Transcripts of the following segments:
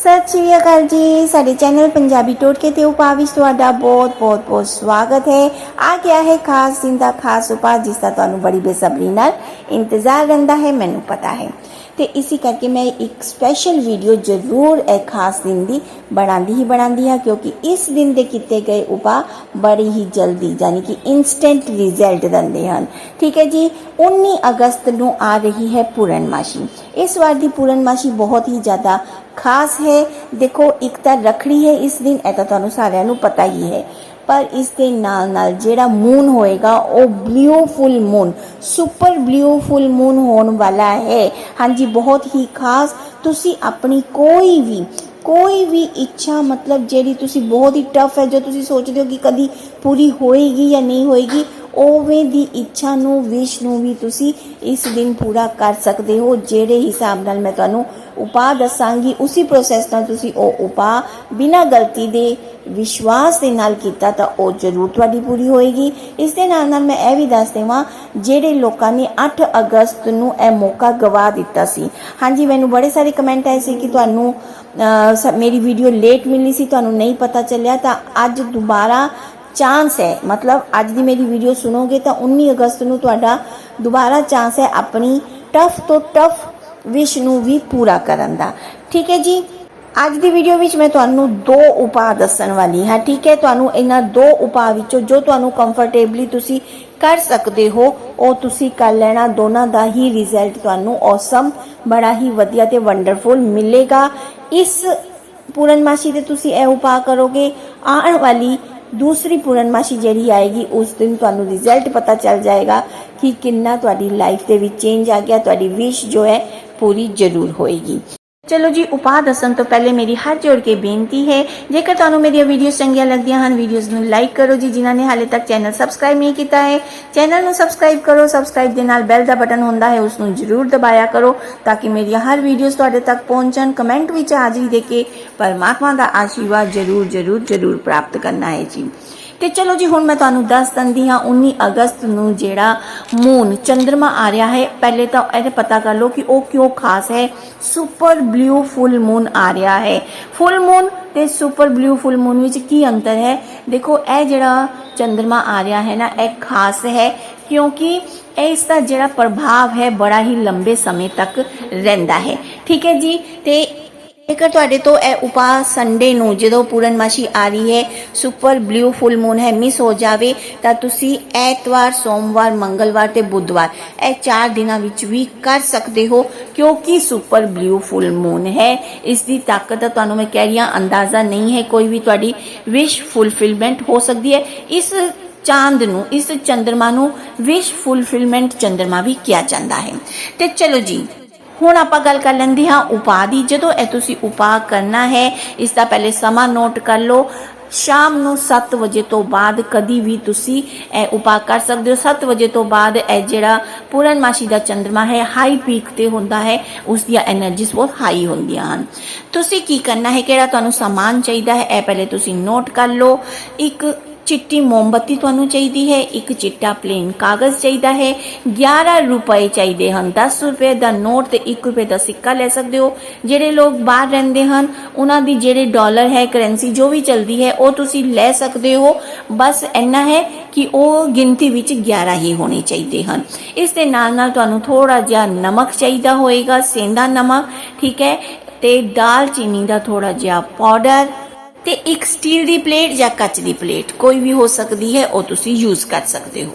ਸਤਿ ਸ਼੍ਰੀ ਅਕਾਲ ਜੀ। ਸਾਡੇ ਚੈਨਲ ਪੰਜਾਬੀ ਟੋਟਕੇ ਤੇ ਉਪਾਅ ਵਿੱਚ ਤੁਹਾਡਾ ਬਹੁਤ ਬਹੁਤ ਬਹੁਤ ਸਵਾਗਤ ਹੈ। ਆ ਗਿਆ ਹੈ ਖਾਸ ਦਿਨ ਦਾ ਖਾਸ ਉਪਾਅ, ਜਿਸ ਦਾ ਤੁਹਾਨੂੰ ਬੜੀ ਬੇਸਬਰੀ ਨਾਲ ਇੰਤਜ਼ਾਰ ਰਹਿੰਦਾ ਹੈ, ਮੈਨੂੰ ਪਤਾ ਹੈ। ਤੇ ਇਸੇ ਕਰਕੇ ਮੈਂ ਇੱਕ ਸਪੈਸ਼ਲ ਵੀਡੀਓ ਜ਼ਰੂਰ ਇਹ ਖਾਸ ਦਿਨ ਦੀ ਬਣਾਉਂਦੀ ਹੀ ਬਣਾਉਂਦੀ ਹਾਂ, ਕਿਉਂਕਿ ਇਸ ਦਿਨ ਦੇ ਕੀਤੇ ਗਏ ਉਪਾਅ ਬੜੀ ਹੀ ਜਲਦੀ ਯਾਨੀ ਕਿ ਇਨਸਟੈਂਟ ਰਿਜ਼ਲਟ ਦਿੰਦੇ ਹਨ। ਠੀਕ ਹੈ ਜੀ 19 ਅਗਸਤ ਨੂੰ ਆ ਰਹੀ ਹੈ ਪੂਰਨਮਾਸ਼ੀ। ਇਸ ਵਾਰ ਦੀ ਪੂਰਨਮਾਸ਼ੀ ਬਹੁਤ ਹੀ ਜ਼ਿਆਦਾ ਖਾਸ ਹੈ। ਦੇਖੋ, ਇੱਕ ਤਾਂ ਰਖੜੀ ਹੈ ਇਸ ਦਿਨ, ਇਹ ਤਾਂ ਤੁਹਾਨੂੰ ਸਾਰਿਆਂ ਨੂੰ ਪਤਾ ਹੀ ਹੈ। ਪਰ ਇਸ ਦੇ ਨਾਲ ਨਾਲ ਜਿਹੜਾ ਮੂਨ ਹੋਏਗਾ, ਉਹ blue full moon super blue full moon ਹੋਣ ਵਾਲਾ ਹੈ। ਹਾਂਜੀ, ਬਹੁਤ ਹੀ ਖਾਸ ਤੁਸੀਂ ਆਪਣੀ ਕੋਈ ਵੀ ਕੋਈ ਵੀ ਇੱਛਾ, ਮਤਲਬ ਜਿਹੜੀ ਤੁਸੀਂ ਬਹੁਤ ਹੀ ਟਫ ਹੈ, ਜੋ ਤੁਸੀਂ ਸੋਚਦੇ ਹੋ ਕਿ ਕਦੀ ਪੂਰੀ ਹੋਏਗੀ ਜਾਂ ਨਹੀਂ ਹੋਏਗੀ ਉਵੇਂ ਦੀ ਇੱਛਾ ਨੂੰ ਵਿਸ਼ ਨੂੰ ਵੀ ਤੁਸੀਂ ਇਸ ਦਿਨ ਪੂਰਾ ਕਰ ਸਕਦੇ ਹੋ। ਜਿਹੜੇ ਹਿਸਾਬ ਨਾਲ ਮੈਂ ਤੁਹਾਨੂੰ ਉਪਾਅ ਦੱਸਾਂਗੀ, ਉਸੇ ਪ੍ਰੋਸੈਸ ਨਾਲ ਤੁਸੀਂ ਉਹ ਉਪਾਅ ਬਿਨਾਂ ਗਲਤੀ ਦੇ, ਵਿਸ਼ਵਾਸ ਦੇ ਨਾਲ ਕੀਤਾ ਤਾਂ ਉਹ ਜ਼ਰੂਰ ਤੁਹਾਡੀ ਪੂਰੀ ਹੋਏਗੀ। ਇਸ ਦੇ ਨਾਲ ਨਾਲ ਮੈਂ ਇਹ ਵੀ ਦੱਸ ਦੇਵਾਂ, ਜਿਹੜੇ ਲੋਕਾਂ ਨੇ 8 ਅਗਸਤ ਨੂੰ ਇਹ ਮੌਕਾ ਗਵਾ ਦਿੱਤਾ ਸੀ। ਹਾਂਜੀ, ਮੈਨੂੰ ਬੜੇ ਸਾਰੇ ਕਮੈਂਟ ਆਏ ਸੀ ਕਿ ਤੁਹਾਨੂੰ ਮੇਰੀ ਵੀਡੀਓ ਲੇਟ ਮਿਲੀ ਸੀ, ਤੁਹਾਨੂੰ ਨਹੀਂ ਪਤਾ ਚੱਲਿਆ ਤਾਂ ਅੱਜ ਦੁਬਾਰਾ ਚਾਂਸ ਹੈ ਮਤਲਬ ਅੱਜ ਦੀ ਮੇਰੀ ਵੀਡੀਓ ਸੁਣੋਗੇ ਤਾਂ 19 ਅਗਸਤ ਨੂੰ ਤੁਹਾਡਾ ਦੁਬਾਰਾ ਚਾਂਸ ਹੈ ਆਪਣੀ ਟਫ ਤੋਂ ਟਫ ਵਿਸ਼ ਨੂੰ ਵੀ ਪੂਰਾ ਕਰਨ ਦਾ ਠੀਕ ਹੈ ਜੀ ਅੱਜ ਦੀ ਵੀਡੀਓ ਵਿੱਚ ਮੈਂ ਤੁਹਾਨੂੰ ਦੋ ਉਪਾਅ ਦੱਸਣ ਵਾਲੀ ਹਾਂ ਠੀਕ ਹੈ ਤੁਹਾਨੂੰ ਇਹਨਾਂ ਦੋ ਉਪਾਅ ਵਿੱਚੋਂ ਜੋ ਤੁਹਾਨੂੰ ਕੰਫਰਟੇਬਲੀ ਤੁਸੀਂ ਕਰ ਸਕਦੇ ਹੋ ਉਹ ਤੁਸੀਂ ਕਰ ਲੈਣਾ ਦੋਨਾਂ ਦਾ ਹੀ ਰਿਜ਼ਲਟ ਤੁਹਾਨੂੰ ਔਸਮ ਬੜਾ ਹੀ ਵਧੀਆ ਤੇ ਵੰਡਰਫੁਲ ਮਿਲੇਗਾ ਇਸ ਪੂਰਨਮਾਸ਼ੀ ਤੇ ਤੁਸੀਂ ਇਹ ਉਪਾਅ ਕਰੋਗੇ ਆਉਣ ਵਾਲੀ ਦੂਸਰੀ ਪੂਰਨਮਾਸ਼ੀ ਜਿਹੜੀ ਆਏਗੀ, ਉਸ ਦਿਨ ਤੁਹਾਨੂੰ ਰਿਜ਼ਲਟ ਪਤਾ ਚੱਲ ਜਾਏਗਾ ਕਿ ਕਿੰਨਾ ਤੁਹਾਡੀ ਲਾਈਫ ਦੇ ਵਿੱਚ ਚੇਂਜ ਆ ਗਿਆ, ਤੁਹਾਡੀ ਵਿਸ਼ ਜੋ ਹੈ ਪੂਰੀ ਜ਼ਰੂਰ ਹੋਏਗੀ। ਚਲੋ ਜੀ, ਉਪਾਅ ਦੱਸਣ ਤੋਂ ਪਹਿਲੇ ਮੇਰੀ ਹੱਥ ਜੋੜ ਕੇ ਬੇਨਤੀ ਹੈ, ਜੇਕਰ ਤੁਹਾਨੂੰ ਮੇਰੀਆਂ ਵੀਡੀਓਜ਼ ਚੰਗੀਆਂ ਲੱਗਦੀਆਂ ਹਨ ਵੀਡੀਓਜ਼ ਨੂੰ ਲਾਈਕ ਕਰੋ ਜੀ, ਜਿਨ੍ਹਾਂ ਨੇ ਹਾਲੇ ਤੱਕ ਚੈਨਲ ਸਬਸਕ੍ਰਾਈਬ ਨਹੀਂ ਕੀਤਾ ਹੈ। ਚੈਨਲ ਨੂੰ ਸਬਸਕ੍ਰਾਈਬ ਕਰੋ ਸਬਸਕ੍ਰਾਈਬ ਦੇ ਨਾਲ ਬੈਲ ਦਾ ਬਟਨ ਹੁੰਦਾ ਹੈ, ਉਸ ਨੂੰ ਜ਼ਰੂਰ ਦਬਾਇਆ ਕਰੋ, ਤਾਂ ਕਿ ਮੇਰੀਆਂ ਹਰ ਵੀਡੀਓਜ਼ ਤੁਹਾਡੇ ਤੱਕ ਪਹੁੰਚਣ ਕਮੈਂਟ ਵਿੱਚ ਹਾਜ਼ਰੀ ਦੇ ਕੇ ਪਰਮਾਤਮਾ ਦਾ ਆਸ਼ੀਰਵਾਦ ਜ਼ਰੂਰ ਜ਼ਰੂਰ ਜ਼ਰੂਰ ਪ੍ਰਾਪਤ ਕਰਨਾ ਹੈ ਜੀ। ਤੇ ਚਲੋ ਜੀ, ਹੁਣ ਮੈਂ ਤੁਹਾਨੂੰ ਦੱਸ ਦਿੰਦੀ ਹਾਂ 19 ਅਗਸਤ ਨੂੰ ਜਿਹੜਾ ਮੂਨ ਚੰ드ਰਮਾ ਆ ਰਿਹਾ ਹੈ। ਪਹਿਲੇ ਤਾਂ ਇਹ ਪਤਾ ਕਰ ਲਓ ਕਿ ਉਹ ਕਿਉਂ ਖਾਸ ਹੈ। ਸੁਪਰ ਬਲੂ ਫੁੱਲ ਮੂਨ ਆ ਰਿਹਾ ਹੈ। ਫੁੱਲ ਮੂਨ ਤੇ ਸੁਪਰ ਬਲੂ ਫੁੱਲ ਮੂਨ ਵਿੱਚ ਕੀ ਅੰਤਰ ਹੈ? ਦੇਖੋ, ਇਹ ਜਿਹੜਾ ਚੰ드ਰਮਾ ਆ ਰਿਹਾ ਹੈ ਨਾ, ਇਹ ਖਾਸ ਹੈ, ਕਿਉਂਕਿ ਇਸ ਦਾ ਜਿਹੜਾ ਪ੍ਰਭਾਵ ਹੈ, ਬੜਾ ਹੀ ਲੰਬੇ ਸਮੇਂ ਤੱਕ ਰਹਿੰਦਾ ਹੈ। ਠੀਕ ਹੈ ਜੀ? ਤੇ ਜੇਕਰ ਤੁਹਾਡੇ ਤੋਂ ਇਹ ਉਪਾਅ ਸੰਡੇ ਨੂੰ ਜਦੋਂ ਪੂਰਨਮਾਸ਼ੀ ਆ ਰਹੀ ਹੈ ਸੁਪਰ ਬਲੂ ਫੁੱਲ ਮੂਨ ਹੈ ਮਿਸ ਹੋ ਜਾਵੇ, ਤਾਂ ਤੁਸੀਂ ਐਤਵਾਰ, ਸੋਮਵਾਰ, ਮੰਗਲਵਾਰ ਤੇ ਬੁੱਧਵਾਰ ਇਹ ਚਾਰ ਦਿਨਾਂ ਵਿੱਚ ਵੀ ਕਰ ਸਕਦੇ ਹੋ, ਕਿਉਂਕਿ ਸੁਪਰ ਬਲੂ ਫੁੱਲ ਮੂਨ ਹੈ। ਇਸ ਦੀ ਤਾਕਤ ਦਾ ਤੁਹਾਨੂੰ ਮੈਂ ਕਹਿ ਰਹੀ ਹਾਂ, ਅੰਦਾਜ਼ਾ ਨਹੀਂ ਹੈ ਕੋਈ ਵੀ ਤੁਹਾਡੀ ਵਿਸ਼ ਫੁਲਫਿਲਮੈਂਟ ਹੋ ਸਕਦੀ ਹੈ। ਇਸ ਚਾਂਦ ਨੂੰ, ਇਸ ਚੰਦਰਮਾ ਨੂੰ ਵਿਸ਼ ਫੁਲਫਿਲਮੈਂਟ ਚੰਦਰਮਾ ਵੀ ਕਿਹਾ ਜਾਂਦਾ ਹੈ। ਤੇ ਚਲੋ ਜੀ ਹੁਣ ਆਪਾਂ ਗੱਲ ਕਰ ਲੈਂਦੇ ਹਾਂ ਉਪਾਅ ਦੀ। ਜਦੋਂ ਇਹ ਤੁਸੀਂ ਉਪਾਅ ਕਰਨਾ ਹੈ, ਇਸ ਦਾ ਪਹਿਲੇ ਸਮਾਂ ਨੋਟ ਕਰ ਲਓ। ਸ਼ਾਮ ਨੂੰ 7 ਵਜੇ ਤੋਂ ਬਾਅਦ ਕਦੀ ਵੀ ਤੁਸੀਂ ਇਹ ਉਪਾਅ ਕਰ ਸਕਦੇ ਹੋ। 7 ਵਜੇ ਤੋਂ ਬਾਅਦ ਇਹ ਜਿਹੜਾ ਪੂਰਨਮਾਸ਼ੀ ਦਾ ਚੰਦਰਮਾ ਹੈ ਹਾਈ ਪੀਕ ਤੇ ਹੁੰਦਾ ਹੈ, ਉਸ ਦੀਆਂ એનર્ਜੀਜ਼ ਬਹੁਤ ਹਾਈ ਹੁੰਦੀਆਂ ਹਨ। ਤੁਸੀਂ ਕੀ ਕਰਨਾ ਹੈ? ਕਿਹੜਾ ਤੁਹਾਨੂੰ ਸਮਾਨ ਚਾਹੀਦਾ ਹੈ? ਇਹ ਪਹਿਲੇ ਤੁਸੀਂ ਨੋਟ ਕਰ ਲਓ। ਇੱਕ ਚਿੱਟੀ ਮੋਮਬੱਤੀ ਤੁਹਾਨੂੰ ਚਾਹੀਦੀ ਹੈ, ਇੱਕ ਚਿੱਟਾ ਪਲੇਨ ਕਾਗਜ਼ ਚਾਹੀਦਾ ਹੈ। 11 ਰੁਪਏ ਚਾਹੀਦੇ ਹਨ 10 ਰੁਪਏ ਦਾ ਨੋਟ ਤੇ 1 ਰੁਪਏ ਦਾ ਸਿੱਕਾ ਲੈ ਸਕਦੇ ਹੋ। ਜਿਹੜੇ ਲੋਕ ਬਾਹਰ ਰਹਿੰਦੇ ਹਨ, ਉਹਨਾਂ ਦੀ ਜਿਹੜੇ ਡਾਲਰ ਹੈ ਕਰੰਸੀ ਜੋ ਵੀ ਚੱਲਦੀ ਹੈ, ਉਹ ਤੁਸੀਂ ਲੈ ਸਕਦੇ ਹੋ। ਬਸ ਇੰਨਾ ਹੈ ਕਿ ਉਹ ਗਿਣਤੀ ਵਿੱਚ 11 ਹੀ ਹੋਣੇ ਚਾਹੀਦੇ ਹਨ। ਇਸ ਦੇ ਨਾਲ ਨਾਲ ਤੁਹਾਨੂੰ ਥੋੜਾ ਜਿਹਾ ਨਮਕ ਚਾਹੀਦਾ ਹੋਏਗਾ ਸੇਂਦਾ ਨਮਕ, ਠੀਕ ਹੈ? ਤੇ ਦਾਲ ਚੀਨੀ ਦਾ ਥੋੜਾ ਜਿਹਾ ਪਾਊਡਰ ਤੇ ਇੱਕ ਸਟੀਲ ਦੀ ਪਲੇਟ ਜਾਂ ਕੱਚ ਦੀ ਪਲੇਟ, ਕੋਈ ਵੀ ਹੋ ਸਕਦੀ ਹੈ, ਉਹ ਤੁਸੀਂ ਯੂਜ਼ ਕਰ ਸਕਦੇ ਹੋ।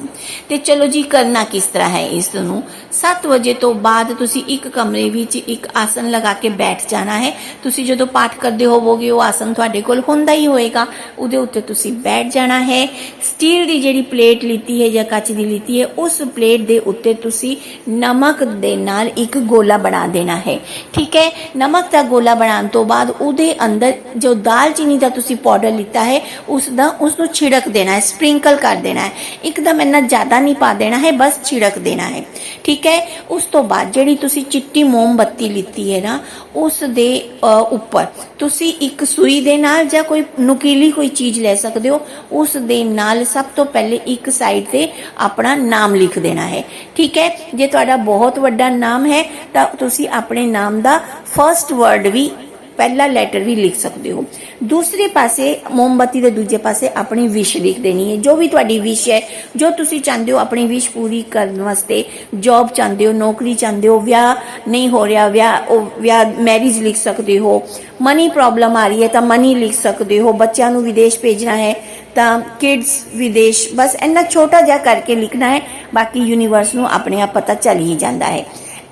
ਤੇ ਚਲੋ ਜੀ, ਕਰਨਾ ਕਿਸ ਤਰ੍ਹਾਂ ਹੈ ਇਸ ਨੂੰ? 7 ਵਜੇ ਤੋਂ ਬਾਅਦ ਤੁਸੀਂ ਇੱਕ ਕਮਰੇ ਵਿੱਚ ਇੱਕ ਆਸਨ ਲਗਾ ਕੇ ਬੈਠ ਜਾਣਾ ਹੈ। ਤੁਸੀਂ ਜਦੋਂ ਪਾਠ ਕਰਦੇ ਹੋਵੋਗੇ, ਉਹ ਆਸਨ ਤੁਹਾਡੇ ਕੋਲ ਹੁੰਦਾ ਹੀ ਹੋਏਗਾ। ਉਹਦੇ ਉੱਤੇ ਤੁਸੀਂ ਬੈਠ ਜਾਣਾ ਹੈ। ਸਟੀਲ ਦੀ ਜਿਹੜੀ ਪਲੇਟ ਲਿੱਤੀ ਹੈ ਜਾਂ ਕੱਚ ਦੀ ਲਿੱਤੀ ਹੈ, ਉਸ ਪਲੇਟ ਦੇ ਉੱਤੇ ਤੁਸੀਂ ਨਮਕ ਦੇ ਨਾਲ ਇੱਕ ਗੋਲਾ ਬਣਾ ਦੇਣਾ ਹੈ। ਠੀਕ ਹੈ? ਨਮਕ ਦਾ ਗੋਲਾ ਬਣਾਉਣ ਤੋਂ ਬਾਅਦ ਉਹਦੇ ਅੰਦਰ ਜੋ ਦਾਲਚੀਨੀ ਦਾ ਤੁਸੀਂ ਪਾਊਡਰ ਲਿੱਤਾ ਹੈ, ਉਸ ਦਾ ਉਸ ਨੂੰ ਛਿੜਕ ਦੇਣਾ ਹੈ ਸਪ੍ਰਿੰਕਲ ਕਰ ਦੇਣਾ ਹੈ। ਇੱਕਦਮ ਇੰਨਾ ਜ਼ਿਆਦਾ ਨਹੀਂ ਪਾ ਦੇਣਾ ਹੈ, ਬਸ ਛਿੜਕ ਦੇਣਾ ਹੈ। ਠੀਕ ਹੈ? ਉਸ ਤੋਂ ਬਾਅਦ ਜਿਹੜੀ ਤੁਸੀਂ ਚਿੱਟੀ ਮੋਮਬੱਤੀ ਲਿੱਤੀ ਹੈ ਨਾ, ਉਸ ਦੇ ਉੱਪਰ ਤੁਸੀਂ ਇੱਕ ਸੂਈ ਦੇ ਨਾਲ ਜਾਂ ਕੋਈ ਨੁਕੀਲੀ ਕੋਈ ਚੀਜ਼ ਲੈ ਸਕਦੇ ਹੋ, ਉਸ ਦੇ ਨਾਲ ਸਭ ਤੋਂ ਪਹਿਲੇ ਇੱਕ ਸਾਈਡ ਤੇ ਆਪਣਾ ਨਾਮ ਲਿਖ ਦੇਣਾ ਹੈ। ਠੀਕ ਹੈ? ਜੇ ਤੁਹਾਡਾ ਬਹੁਤ ਵੱਡਾ ਨਾਮ ਹੈ, ਤਾਂ ਤੁਸੀਂ ਆਪਣੇ ਨਾਮ ਦਾ ਫਰਸਟ ਵਰਡ ਵੀ ਪਹਿਲਾ ਲੈਟਰ ਵੀ ਲਿਖ ਸਕਦੇ ਹੋ। ਦੂਸਰੇ ਪਾਸੇ, ਮੋਮਬੱਤੀ ਦੇ ਦੂਜੇ ਪਾਸੇ ਆਪਣੀ ਵਿਸ਼ ਲਿਖ ਦੇਣੀ ਹੈ। ਜੋ ਵੀ ਤੁਹਾਡੀ ਵਿਸ਼ ਹੈ, ਜੋ ਤੁਸੀਂ ਚਾਹੁੰਦੇ ਹੋ ਆਪਣੀ ਵਿਸ਼ ਪੂਰੀ ਕਰਨ ਵਾਸਤੇ ਜੌਬ ਚਾਹੁੰਦੇ ਹੋ, ਨੌਕਰੀ ਚਾਹੁੰਦੇ ਹੋ, ਵਿਆਹ ਨਹੀਂ ਹੋ ਰਿਹਾ, ਵਿਆਹ, ਉਹ ਵਿਆਹ ਮੈਰਿਜ ਲਿਖ ਸਕਦੇ ਹੋ। ਮਨੀ ਪ੍ਰੋਬਲਮ ਆ ਰਹੀ ਹੈ ਤਾਂ ਮਨੀ ਲਿਖ ਸਕਦੇ ਹੋ। ਬੱਚਿਆਂ ਨੂੰ ਵਿਦੇਸ਼ ਭੇਜਣਾ ਹੈ ਤਾਂ ਕਿਡਸ ਵਿਦੇਸ਼, ਬਸ ਇੰਨਾ ਛੋਟਾ ਜਿਹਾ ਕਰਕੇ ਲਿਖਣਾ ਹੈ, ਬਾਕੀ ਯੂਨੀਵਰਸ ਨੂੰ ਆਪਣੇ ਆਪ ਪਤਾ ਚੱਲ ਹੀ ਜਾਂਦਾ ਹੈ।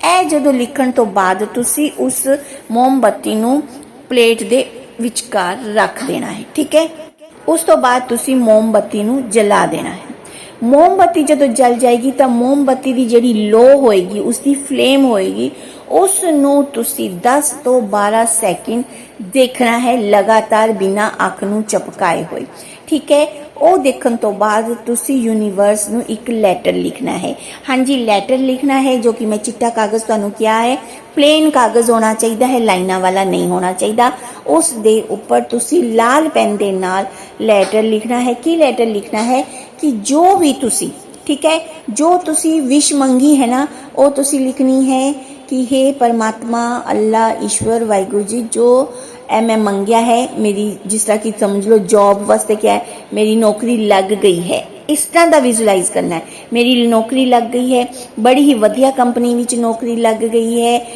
ਇਹ ਜਦੋਂ ਲਿਖਣ ਤੋਂ ਬਾਅਦ ਤੁਸੀਂ ਉਸ ਮੋਮਬੱਤੀ ਨੂੰ ਪਲੇਟ ਦੇ ਵਿਚਕਾਰ ਰੱਖ ਦੇਣਾ ਹੈ, ਠੀਕ ਹੈ? ਉਸ ਤੋਂ ਬਾਅਦ ਤੁਸੀਂ ਮੋਮਬੱਤੀ ਨੂੰ ਜਲਾ ਦੇਣਾ ਹੈ। ਮੋਮਬੱਤੀ ਜਦੋਂ ਜਲ ਜਾਏਗੀ ਤਾਂ ਮੋਮਬੱਤੀ ਦੀ ਜਿਹੜੀ ਲੋ ਹੋਏਗੀ, ਉਸ ਦੀ ਫਲੇਮ ਹੋਏਗੀ, ਉਸ ਨੂੰ ਤੁਸੀਂ 10 ਤੋਂ 12 ਸੈਕਿੰਡ ਦੇਖਣਾ ਹੈ, ਲਗਾਤਾਰ ਬਿਨਾ ਅੱਖ ਨੂੰ ਚਪਕਾਏ ਹੋਏ। ਠੀਕ ਹੈ? ਉਹ ਦੇਖਣ ਤੋਂ ਬਾਅਦ ਤੁਸੀਂ ਯੂਨੀਵਰਸ ਨੂੰ ਇੱਕ ਲੈਟਰ ਲਿਖਣਾ ਹੈ। ਹਾਂਜੀ ਲੈਟਰ ਲਿਖਣਾ ਹੈ ਜੋ ਕਿ ਮੈਂ ਚਿੱਟਾ ਕਾਗਜ਼ ਤੁਹਾਨੂੰ ਕਿਹਾ ਹੈ। ਪਲੇਨ ਕਾਗਜ਼ ਹੋਣਾ ਚਾਹੀਦਾ ਹੈ, ਲਾਈਨਾਂ ਵਾਲਾ ਨਹੀਂ ਹੋਣਾ ਚਾਹੀਦਾ। ਉਸ ਦੇ ਉੱਪਰ ਤੁਸੀਂ ਲਾਲ ਪੈਨ ਦੇ ਨਾਲ ਲੈਟਰ ਲਿਖਣਾ ਹੈ। ਕੀ ਲੈਟਰ ਲਿਖਣਾ ਹੈ? ਕਿ ਜੋ ਵੀ ਤੁਸੀਂ, ਠੀਕ ਹੈ? ਜੋ ਤੁਸੀਂ ਵਿਸ਼ ਮੰਗੀ ਹੈ ਨਾ, ਉਹ ਤੁਸੀਂ ਲਿਖਣੀ ਹੈ ਕਿ हे ਪਰਮਾਤਮਾ, ਅੱਲਾ, ਈਸ਼ਵਰ, ਵਾਹਿਗੁਰੂ ਜੀ, ਜੋ ਇਹ ਮੈਂ ਮੰਗਿਆ ਹੈ। ਮੇਰੀ ਜਿਸ ਤਰ੍ਹਾਂ ਕਿ ਸਮਝ ਲਓ ਜੌਬ ਵਾਸਤੇ ਕਿਹਾ ਹੈ, ਮੇਰੀ ਨੌਕਰੀ ਲੱਗ ਗਈ ਹੈ। ਇਸ ਤਰ੍ਹਾਂ ਦਾ ਵਿਜ਼ੂਅਲਾਈਜ਼ ਕਰਨਾ ਹੈ। ਮੇਰੀ ਨੌਕਰੀ ਲੱਗ ਗਈ ਹੈ। ਬੜੀ ਹੀ ਵਧੀਆ ਕੰਪਨੀ ਵਿੱਚ ਨੌਕਰੀ ਲੱਗ ਗਈ ਹੈ।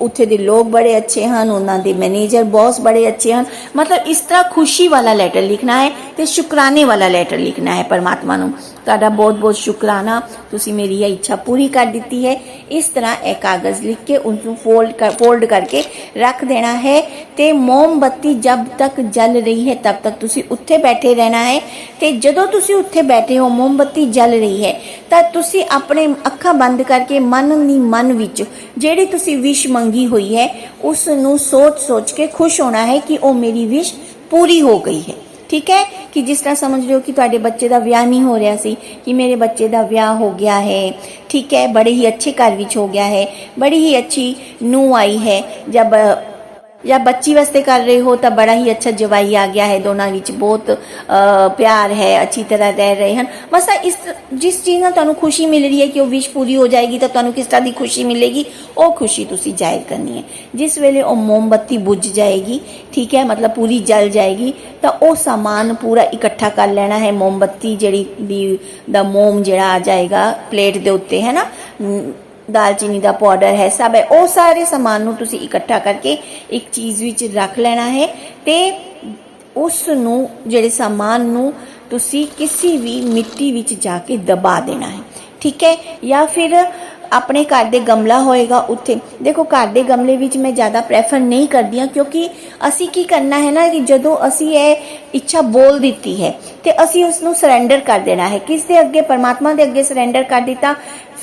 ਉੱਥੇ ਦੇ ਲੋਕ ਬੜੇ ਅੱਛੇ ਹਨ, ਉਹਨਾਂ ਦੇ ਮੈਨੇਜਰ ਬੌਸ ਬੜੇ ਅੱਛੇ ਹਨ। ਮਤਲਬ ਇਸ ਤਰ੍ਹਾਂ ਖੁਸ਼ੀ ਵਾਲਾ ਲੈਟਰ ਲਿਖਣਾ ਹੈ ਤੇ ਸ਼ੁਕਰਾਨੇ ਵਾਲਾ ਲੈਟਰ ਲਿਖਣਾ ਹੈ ਪਰਮਾਤਮਾ ਨੂੰ। ਤੁਹਾਡਾ ਬਹੁਤ ਬਹੁਤ ਸ਼ੁਕਰਾਨਾ। ਤੁਸੀਂ ਮੇਰੀ ਇਹ ਇੱਛਾ ਪੂਰੀ ਕਰ ਦਿੱਤੀ ਹੈ। ਇਸ ਤਰ੍ਹਾਂ ਇਹ ਕਾਗਜ਼ ਲਿਖ ਕੇ ਉਸ ਨੂੰ ਫੋਲਡ ਕਰ ਫੋਲਡ ਕਰਕੇ ਰੱਖ ਦੇਣਾ ਹੈ ਤੇ ਮੋਮਬੱਤੀ ਜਦ ਤੱਕ ਜਲ ਰਹੀ ਹੈ, ਤਬ ਤੱਕ ਤੁਸੀਂ ਉੱਥੇ ਬੈਠੇ ਰਹਿਣਾ ਹੈ। ਤੇ ਜਦੋਂ ਤੁਸੀਂ ਉੱਥੇ ਬੈਠੇ ਹੋ, ਮੋਮਬੱਤੀ ਜਲ ਰਹੀ ਹੈ, ਤਾਂ ਤੁਸੀਂ ਆਪਣੇ ਅੱਖਾਂ ਬੰਦ ਕਰਕੇ ਮਨ ਦੀ ਮਨ ਵਿੱਚ ਜਿਹੜੀ ਤੁਸੀਂ ਵਿਸ਼ ਮੰਗੀ ਹੋਈ ਹੈ ਉਸ ਨੂੰ ਸੋਚ-ਸੋਚ ਕੇ ਖੁਸ਼ ਹੋਣਾ ਹੈ ਕਿ ਉਹ ਮੇਰੀ ਵਿਸ਼ ਪੂਰੀ ਹੋ ਗਈ ਹੈ। ਠੀਕ ਹੈ? ਕਿ ਜਿਸ ਤਰ੍ਹਾਂ ਸਮਝ ਲਿਓ ਕਿ ਤੁਹਾਡੇ ਬੱਚੇ ਦਾ ਵਿਆਹ ਨਹੀਂ ਹੋ ਰਿਹਾ ਸੀ, ਕਿ ਮੇਰੇ ਬੱਚੇ ਦਾ ਵਿਆਹ ਹੋ ਗਿਆ ਹੈ। ਠੀਕ ਹੈ? ਬੜੇ ਹੀ ਅੱਛੇ ਘਰ ਵਿੱਚ ਹੋ ਗਿਆ ਹੈ। ਬੜੀ ਹੀ ਅੱਛੀ ਨੂੰ ਆਈ ਹੈ। ਜਬ ਜਾਂ ਬੱਚੀ ਵਾਸਤੇ ਕਰ ਰਹੇ ਹੋ ਤਾਂ ਬੜਾ ਹੀ ਅੱਛਾ ਜਵਾਈ ਆ ਗਿਆ ਹੈ। ਦੋਨਾਂ ਵਿੱਚ ਬਹੁਤ ਪਿਆਰ ਹੈ, ਅੱਛੀ ਤਰ੍ਹਾਂ ਰਹਿ ਰਹੇ ਹਨ। ਬਸ ਇਸ ਜਿਸ ਚੀਜ਼ ਨਾਲ ਤੁਹਾਨੂੰ ਖੁਸ਼ੀ ਮਿਲ ਰਹੀ ਹੈ ਕਿ ਉਹ ਵਿਸ਼ ਪੂਰੀ ਹੋ ਜਾਏਗੀ ਤਾਂ ਤੁਹਾਨੂੰ ਕਿਸ ਤਰ੍ਹਾਂ ਦੀ ਖੁਸ਼ੀ ਮਿਲੇਗੀ, ਉਹ ਖੁਸ਼ੀ ਤੁਸੀਂ ਜ਼ਾਹਿਰ ਕਰਨੀ ਹੈ। ਜਿਸ ਵੇਲੇ ਉਹ ਮੋਮਬੱਤੀ ਬੁੱਝ ਜਾਏਗੀ, ਠੀਕ ਹੈ, ਮਤਲਬ ਪੂਰੀ ਜਲ ਜਾਏਗੀ, ਤਾਂ ਉਹ ਸਮਾਨ ਪੂਰਾ ਇਕੱਠਾ ਕਰ ਲੈਣਾ ਹੈ। ਮੋਮਬੱਤੀ ਜਿਹੜੀ ਦੀ ਦਾ ਮੋਮ ਜਿਹੜਾ ਆ ਜਾਏਗਾ, ਪਲੇਟ ਦੇ ਉੱਤੇ, ਹੈ ਨਾ? ਦਾਲਚੀਨੀ ਦਾ ਪਾਊਡਰ ਹੈ। ਸਭ ਹੈ। ਉਹ ਸਾਰੇ ਸਮਾਨ ਨੂੰ ਤੁਸੀਂ ਇਕੱਠਾ ਕਰਕੇ ਇੱਕ ਚੀਜ਼ ਵਿੱਚ ਰੱਖ ਲੈਣਾ ਹੈ ਤੇ ਉਸ ਨੂੰ, ਜਿਹੜੇ ਸਮਾਨ ਨੂੰ ਤੁਸੀਂ ਕਿਸੇ ਵੀ ਮਿੱਟੀ ਵਿੱਚ ਜਾ ਕੇ ਦਬਾ ਦੇਣਾ ਹੈ। ਠੀਕ ਹੈ? ਜਾਂ ਫਿਰ ਆਪਣੇ ਘਰ ਦੇ ਗਮਲਾ ਹੋਏਗਾ ਉੱਥੇ। ਦੇਖੋ, ਘਰ ਦੇ ਗਮਲੇ ਵਿੱਚ ਮੈਂ ਜ਼ਿਆਦਾ ਪ੍ਰੈਫਰ ਨਹੀਂ ਕਰਦੀ ਹਾਂ ਕਿਉਂਕਿ ਅਸੀਂ ਕੀ ਕਰਨਾ ਹੈ ਨਾ ਕਿ ਜਦੋਂ ਅਸੀਂ ਇਹ ਇੱਛਾ ਬੋਲ ਦਿੱਤੀ ਹੈ ਤੇ ਅਸੀਂ ਉਸ ਨੂੰ ਸਰੈਂਡਰ ਕਰ ਦੇਣਾ ਹੈ। ਕਿਸ ਦੇ ਅੱਗੇ? ਪਰਮਾਤਮਾ ਦੇ ਅੱਗੇ ਸਰੈਂਡਰ ਕਰ ਦਿੱਤਾ।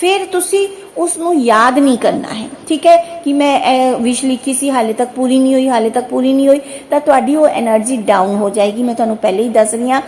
ਫਿਰ ਤੁਸੀਂ ਉਸ ਨੂੰ ਯਾਦ ਨਹੀਂ ਕਰਨਾ ਹੈ ਠੀਕ ਹੈ ਕਿ ਮੈਂ ਵਿਸ਼ ਲਿਖੀ ਸੀ ਹਾਲੇ ਤੱਕ ਪੂਰੀ ਨਹੀਂ ਹੋਈ ਹਾਲੇ ਤੱਕ ਪੂਰੀ ਨਹੀਂ ਹੋਈ ਤਾਂ ਤੁਹਾਡੀ ਉਹ એનર્ਜੀ ਡਾਊਨ ਹੋ ਜਾਏਗੀ ਮੈਂ ਤੁਹਾਨੂੰ ਪਹਿਲੇ ਹੀ ਦੱਸ ਰਹੀ ਹਾਂ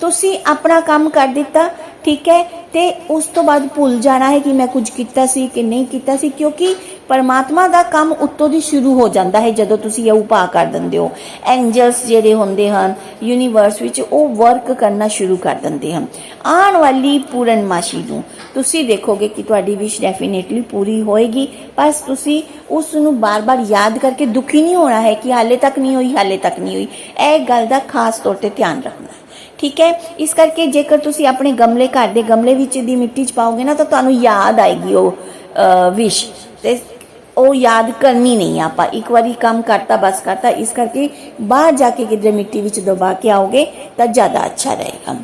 ਤੁਸੀਂ ਆਪਣਾ ਕੰਮ ਕਰ ਦਿੱਤਾ, ਠੀਕ ਹੈ? ਤੇ ਉਸ ਤੋਂ ਬਾਅਦ ਭੁੱਲ ਜਾਣਾ ਹੈ ਕਿ ਮੈਂ ਕੁਝ ਕੀਤਾ ਸੀ ਕਿ ਨਹੀਂ ਕੀਤਾ ਸੀ, ਕਿਉਂਕਿ ਪਰਮਾਤਮਾ ਦਾ ਕੰਮ ਉੱਤੋਂ ਦੀ ਸ਼ੁਰੂ ਹੋ ਜਾਂਦਾ ਹੈ ਜਦੋਂ ਤੁਸੀਂ ਇਹ ਉਪਾਅ ਕਰ ਦਿੰਦੇ ਹੋ। ਐਂਜਲਸ ਜਿਹੜੇ ਹੁੰਦੇ ਹਨ ਯੂਨੀਵਰਸ ਵਿੱਚ ਉਹ ਵਰਕ ਕਰਨਾ ਸ਼ੁਰੂ ਕਰ ਦਿੰਦੇ ਹਨ। ਆਉਣ ਵਾਲੀ ਪੂਰਨਮਾਸ਼ੀ ਨੂੰ ਤੁਸੀਂ ਦੇਖੋਗੇ ਕਿ ਤੁਹਾਡੀ ਵਿਸ਼ ਡੈਫੀਨੇਟਲੀ ਪੂਰੀ ਹੋਏਗੀ, ਬਸ ਤੁਸੀਂ ਉਸ ਨੂੰ ਬਾਰ-ਬਾਰ ਯਾਦ ਕਰਕੇ ਦੁਖੀ ਨਹੀਂ ਹੋਣਾ ਹੈ ਕਿ ਹਾਲੇ ਤੱਕ ਨਹੀਂ ਹੋਈ, ਹਾਲੇ ਤੱਕ ਨਹੀਂ ਹੋਈ। ਇਹ ਗੱਲ ਦਾ ਖਾਸ ਤੌਰ ਤੇ ਧਿਆਨ ਰੱਖਣਾ ਠੀਕ ਹੈ? ਇਸ ਕਰਕੇ ਜੇਕਰ ਤੁਸੀਂ ਆਪਣੇ ਗਮਲੇ, ਘਰ ਦੇ ਗਮਲੇ ਵਿੱਚ ਦੀ ਮਿੱਟੀ ਚ ਪਾਓਗੇ ਨਾ, ਤਾਂ ਤੁਹਾਨੂੰ ਯਾਦ ਆਏਗੀ ਉਹ ਵਿਸ਼। ਤੇ ਉਹ ਯਾਦ ਕਰਨੀ ਨਹੀਂ ਆਪਾਂ। ਇੱਕ ਵਾਰੀ ਕੰਮ ਕਰਤਾ, ਬਸ ਕਰਤਾ। ਇਸ ਕਰਕੇ ਬਾਹਰ ਜਾ ਕੇ ਕਿਧਰੇ ਮਿੱਟੀ ਵਿੱਚ ਦਬਾ ਕੇ ਆਓਗੇ, ਤਾਂ ਜ਼ਿਆਦਾ ਅੱਛਾ ਰਹੇਗਾ।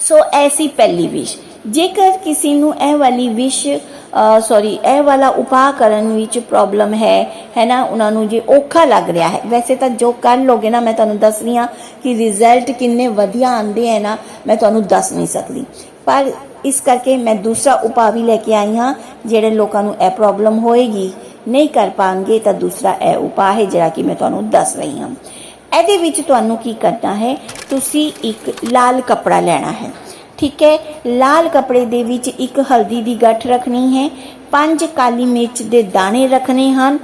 ਸੋ, ਐਸੀ ਪਹਿਲੀ ਵਿਸ਼। ਜੇਕਰ ਕਿਸੇ ਨੂੰ ਇਹ ਵਾਲੀ ਵਿਸ਼ ਸੌਰੀ ਇਹ ਵਾਲਾ ਉਪਾਅ ਕਰਨ ਵਿੱਚ ਪ੍ਰੋਬਲਮ ਹੈ ਹੈ ਨਾ, ਉਹਨਾਂ ਨੂੰ ਜੇ ਔਖਾ ਲੱਗ ਰਿਹਾ ਹੈ। ਵੈਸੇ ਤਾਂ ਜੋ ਕਰ ਲੋਗੇ ਨਾ, ਮੈਂ ਤੁਹਾਨੂੰ ਦੱਸ ਰਹੀ ਹਾਂ ਕਿ ਰਿਜ਼ਲਟ ਕਿੰਨੇ ਵਧੀਆ ਆਉਂਦੇ ਹੈ ਨਾ, ਮੈਂ ਤੁਹਾਨੂੰ ਦੱਸ ਨਹੀਂ ਸਕਦੀ। ਪਰ ਇਸ ਕਰਕੇ ਮੈਂ ਦੂਸਰਾ ਉਪਾਅ ਵੀ ਲੈ ਕੇ ਆਈ ਹਾਂ, ਜਿਹੜੇ ਲੋਕਾਂ ਨੂੰ ਇਹ ਪ੍ਰੋਬਲਮ ਹੋਏਗੀ, ਨਹੀਂ ਕਰ ਪਾਣਗੇ, ਤਾਂ ਦੂਸਰਾ ਇਹ ਉਪਾਅ ਹੈ ਜਿਹੜਾ ਕਿ ਮੈਂ ਤੁਹਾਨੂੰ ਦੱਸ ਰਹੀ ਹਾਂ। ਇਹਦੇ ਵਿੱਚ ਤੁਹਾਨੂੰ ਕੀ ਕਰਨਾ ਹੈ, ਤੁਸੀਂ ਇੱਕ ਲਾਲ ਕੱਪੜਾ ਲੈਣਾ ਹੈ। ਠੀਕ ਹੈ, ਲਾਲ ਕਪੜੇ ਦੇ ਵਿੱਚ ਇੱਕ ਹਲਦੀ ਦੀ ਗੱਠ ਰੱਖਣੀ ਹੈ, ਪੰਜ ਕਾਲੀ ਮਿਰਚ ਦੇ ਦਾਣੇ ਰੱਖਣੇ ਹਨ,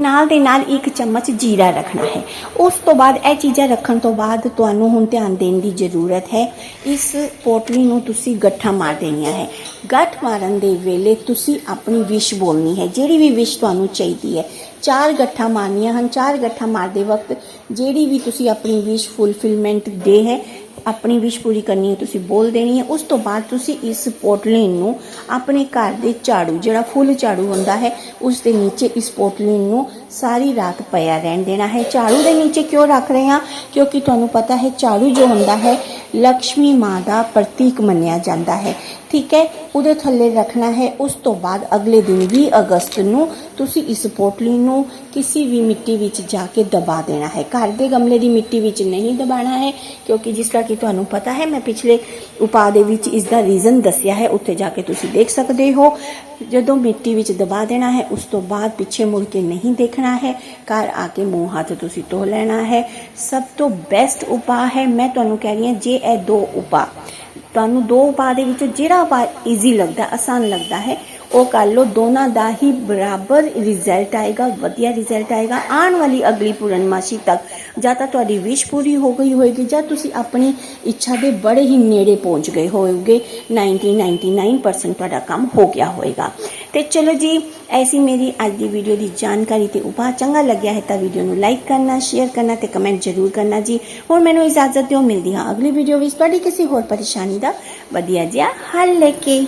ਨਾਲ ਦੇ ਨਾਲ ਇੱਕ ਚਮਚ ਜੀਰਾ ਰੱਖਣਾ ਹੈ। ਉਸ ਤੋਂ ਬਾਅਦ ਇਹ ਚੀਜ਼ਾਂ ਰੱਖਣ ਤੋਂ ਬਾਅਦ ਤੁਹਾਨੂੰ ਹੁਣ ਧਿਆਨ ਦੇਣ ਦੀ ਜ਼ਰੂਰਤ ਹੈ, ਇਸ ਪੋਟਲੀ ਨੂੰ ਤੁਸੀਂ ਗੱਠਾਂ ਮਾਰ ਦੇਣੀਆਂ ਹੈ। ਗੱਠ ਮਾਰਨ ਦੇ ਵੇਲੇ ਤੁਸੀਂ ਆਪਣੀ ਵਿਸ਼ ਬੋਲਣੀ ਹੈ, ਜਿਹੜੀ ਵੀ ਵਿਸ਼ ਤੁਹਾਨੂੰ ਚਾਹੀਦੀ ਹੈ। ਚਾਰ ਗੱਠਾਂ ਮਾਰਨੀਆਂ ਹਨ, ਚਾਰ ਗੱਠਾਂ ਮਾਰਦੇ ਵਕਤ ਜਿਹੜੀ ਵੀ ਤੁਸੀਂ ਆਪਣੀ ਵਿਸ਼ ਫੁੱਲਫਿਲਮੈਂਟ ਦੇ ਹੈ ਆਪਣੀ ਵਿਸ਼ ਪੂਰੀ ਕਰਨੀ ਹੈ, ਤੁਸੀਂ ਬੋਲ ਦੇਣੀ ਹੈ। ਉਸ ਤੋਂ ਬਾਅਦ ਤੁਸੀਂ ਇਸ ਪੋਟਲੀ ਨੂੰ ਆਪਣੇ ਘਰ ਦੇ ਝਾੜੂ, ਜਿਹੜਾ ਫੁੱਲ ਝਾੜੂ ਹੁੰਦਾ ਹੈ, ਉਸ ਦੇ ਨੀਚੇ ਇਸ ਪੋਟਲੀ ਨੂੰ ਸਾਰੀ ਰਾਤ ਪਿਆ ਰਹਿਣ ਦੇਣਾ ਹੈ। ਝਾੜੂ ਦੇ ਨੀਚੇ ਕਿਉਂ ਰੱਖ ਰਹੇ ਹਾਂ? ਕਿਉਂਕਿ ਤੁਹਾਨੂੰ ਪਤਾ ਹੈ, ਝਾੜੂ ਜੋ ਹੁੰਦਾ ਹੈ ਲక్ష్ਮੀ ਮਾਂ ਦਾ ਪ੍ਰਤੀਕ ਮੰਨਿਆ ਜਾਂਦਾ ਹੈ। ਠੀਕ ਹੈ, ਉਹਦੇ ਥੱਲੇ ਰੱਖਣਾ ਹੈ। ਉਸ ਤੋਂ ਬਾਅਦ ਅਗਲੇ ਦਿਨ 20 ਅਗਸਤ ਨੂੰ ਤੁਸੀਂ ਇਸ ਪੋਟਲੀ ਨੂੰ ਕਿਸੇ ਵੀ ਮਿੱਟੀ ਵਿੱਚ ਜਾ ਕੇ ਦਬਾ ਦੇਣਾ ਹੈ। ਘਰ ਦੇ ਗਮਲੇ ਦੀ ਮਿੱਟੀ ਵਿੱਚ ਨਹੀਂ ਦਬਾਣਾ ਹੈ, ਕਿਉਂਕਿ ਜਿਸ ਤਰ੍ਹਾਂ ਕਿ ਤੁਹਾਨੂੰ ਪਤਾ ਹੈ, ਮੈਂ ਪਿਛਲੇ ਉਪਾਅ ਦੇ ਵਿੱਚ ਇਸ ਦਾ ਰੀਜ਼ਨ ਦੱਸਿਆ ਹੈ। ਉੱਥੇ ਜਾ ਕੇ ਤੁਸੀਂ ਦੇਖ ਸਕਦੇ ਹੋ, ਜਦੋਂ ਮਿੱਟੀ ਵਿੱਚ ਦਬਾ ਦੇਣਾ ਹੈ, ਉਸ ਤੋਂ ਬਾਅਦ ਪਿੱਛੇ ਮੁੜ ਕੇ ਨਹੀਂ ਦੇਖਣਾ ਹੈ। ਘਰ ਆ ਕੇ ਮੂੰਹ ਹੱਥ ਤੁਸੀਂ ਧੋ ਲੈਣਾ ਹੈ। ਸਭ ਤੋਂ ਬੈਸਟ ਉਪਾਅ ਹੈ, ਮੈਂ ਤੁਹਾਨੂੰ ਕਹਿ ਰਹੀ ਹਾਂ, ਜੇ ਇਹ ਦੋ ਉਪਾਅ। ਤੁਹਾਨੂੰ ਦੋ ਉਪਾਅ ਦੇ ਵਿੱਚੋਂ ਜਿਹੜਾ ਉਪਾਅ ਈਜ਼ੀ ਲੱਗਦਾ, ਆਸਾਨ ਲੱਗਦਾ ਹੈ ਉਹ ਕਰ ਲਓ, ਦੋਨਾਂ ਦਾ ਹੀ ਬਰਾਬਰ ਰਿਜ਼ਲਟ ਆਏਗਾ, ਵਧੀਆ ਰਿਜ਼ਲਟ ਆਏਗਾ, ਆਉਣ ਵਾਲੀ ਅਗਲੀ ਪੂਰਨਮਾਸ਼ੀ ਤੱਕ। ਜਾਂ ਤਾਂ ਤੁਹਾਡੀ ਵਿਸ਼ ਪੂਰੀ ਹੋ ਗਈ ਹੋਏਗੀ, ਜਾਂ ਤੁਸੀਂ ਆਪਣੀ ਇੱਛਾ ਦੇ ਬੜੇ ਹੀ ਨੇੜੇ ਪਹੁੰਚ ਗਏ ਹੋਵੋਗੇ। 90 99% ਤੁਹਾਡਾ ਕੰਮ ਹੋ ਗਿਆ ਹੋਏਗਾ। ਤੇ ਚਲੋ ਜੀ, ਐਸੀ ਮੇਰੀ ਅੱਜ ਦੀ ਵੀਡੀਓ ਦੀ ਜਾਣਕਾਰੀ ਤੇ ਉਪਾਅ ਚੰਗਾ ਲੱਗਿਆ ਹੈ ਤਾਂ ਵੀਡੀਓ ਨੂੰ ਲਾਈਕ ਕਰਨਾ ਸ਼ੇਅਰ ਕਰਨਾ ਤੇ ਕਮੈਂਟ ਜ਼ਰੂਰ ਕਰਨਾ ਜੀ। ਹੁਣ ਮੈਨੂੰ ਇਜਾਜ਼ਤ ਦਿਓ, ਮਿਲਦੀ ਹਾਂ ਅਗਲੀ ਵੀਡੀਓ ਵਿੱਚ। ਤੁਹਾਡੀ ਕਿਸੇ ਹੋਰ ਪਰੇਸ਼ਾਨੀ ਦਾ ਵਧੀਆ ਜਿਹਾ ਹੱਲ ਲੈ ਕੇ।